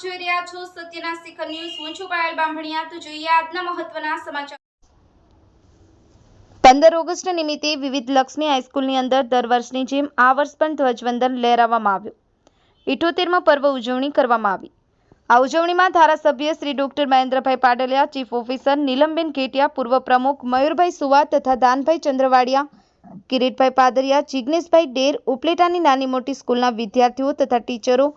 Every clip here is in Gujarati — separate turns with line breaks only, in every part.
સત્યના શિખર ન્યૂઝ, હું છું પાયલ બામભણિયા તો જોઈએ આજના મહત્વના સમાચાર.
પંદર ઓગસ્ટ નિમિત્તે વિવિધ લક્ષ્મી હાઈસ્કૂલની અંદર દર વર્ષની જેમ આ વર્ષ પણ ધ્વજવંદન લહેરાવવામાં આવ્યું. ઇઠોતેરમાં પર્વ ઉજવણી કરવામાં આવી. આ ઉજવણીમાં ધારાસભ્ય Shri doctor Mahendrabhai Padaliya, chief officer Nilamben Katiya, પૂર્વ પ્રમુખ મયુરભાઈ સુવા તથા દાનભાઈ ચંદ્રવાડિયા, કિરીટભાઈ પાદરિયા, જિગ્નેશભાઈ ડેર ઉપલેટાની નાની મોટી સ્કૂલના વિદ્યાર્થીઓ તથા ટીચરો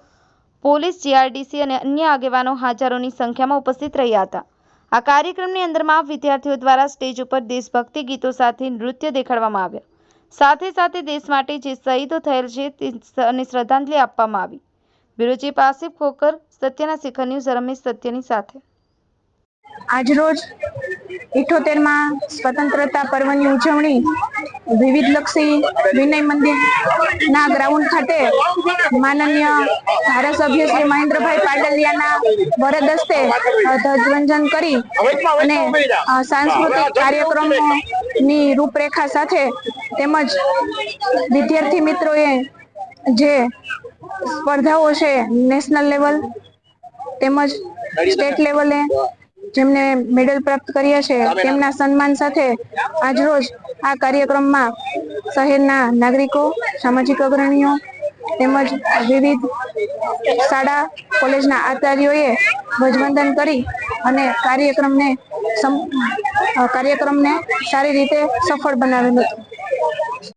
પોલીસ, જીઆરડીસી અને અન્ય આગેવાનો હાજરોની સંખ્યામાં ઉપસ્થિત રહ્યા હતા. આ કાર્યક્રમની અંદરમાં વિદ્યાર્થીઓ દ્વારા સ્ટેજ ઉપર દેશભક્તિ ગીતો સાથે નૃત્ય દેખાડવામાં આવ્યા. સાથે સાથે દેશ માટે જે શહીદો થયેલ છે તે શ્રદ્ધાંજલિ આપવામાં આવી. બ્યુરો પાસિફ ખોકર, સત્યના શિખર ન્યૂઝ, રમેશ સત્યની સાથે.
આજરોજ ઇઠોતેરમાં સ્વતંત્રતા પર્વની ઉજવણી વિવિધલક્ષી વિનય મંદિરના ગ્રાઉન્ડ ખાતે માનનીય ધારાસભ્ય શ્રી મહેન્દ્રભાઈ પાડલિયાના વરદ હસ્તે ધ્વજવંદન કરી અને સાંસ્કૃતિક કાર્યક્રમોની રૂપરેખા સાથે તેમજ વિદ્યાર્થી મિત્રોએ જે સ્પર્ધાઓ છે નેશનલ લેવલ તેમજ સ્ટેટ લેવલે જેમને મેડલ પ્રાપ્ત કર્યા છે તેમના સન્માન સાથે આજરોજ આ કાર્યક્રમમાં શહેરના નાગરિકો સામાજિક અગ્રણીઓ તેમજ વિવિધ શાળા કોલેજના આચાર્યોએ ધ્વજવંદન કરી અને કાર્યક્રમને કાર્યક્રમને સારી રીતે સફળ બનાવેલો હતો.